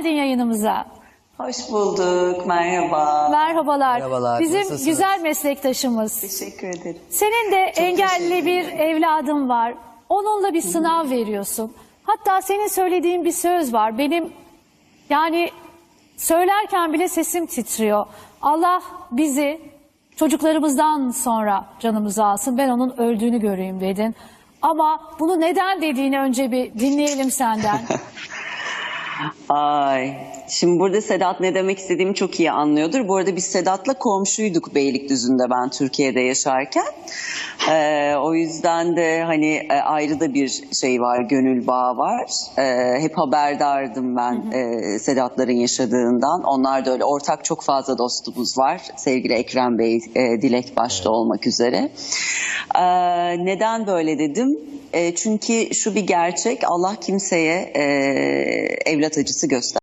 geldin yayınımıza. Hoş bulduk, merhaba. Merhabalar. Merhabalar, Bizim nasılsınız? güzel meslektaşımız. Teşekkür ederim. Senin de engelli teşekkür bir evladın var. Onunla bir sınav veriyorsun. Hatta senin söylediğin bir söz var. Benim yani söylerken bile sesim titriyor. Allah bizi çocuklarımızdan sonra canımızı alsın. Ben onun öldüğünü göreyim dedin. Ama bunu neden dediğini önce bir dinleyelim senden. Ay, şimdi burada Sedat ne demek istediğimi çok iyi anlıyordur. Bu arada biz Sedat'la komşuyduk Beylikdüzü'nde ben Türkiye'de yaşarken. Ee, o yüzden de hani e, ayrı da bir şey var, gönül bağı var. Ee, hep haberdardım ben e, Sedat'ların yaşadığından. Onlar da öyle. Ortak çok fazla dostumuz var. Sevgili Ekrem Bey, e, Dilek başta olmak üzere. Ee, neden böyle dedim? E, çünkü şu bir gerçek, Allah kimseye e, evlat acısı göster.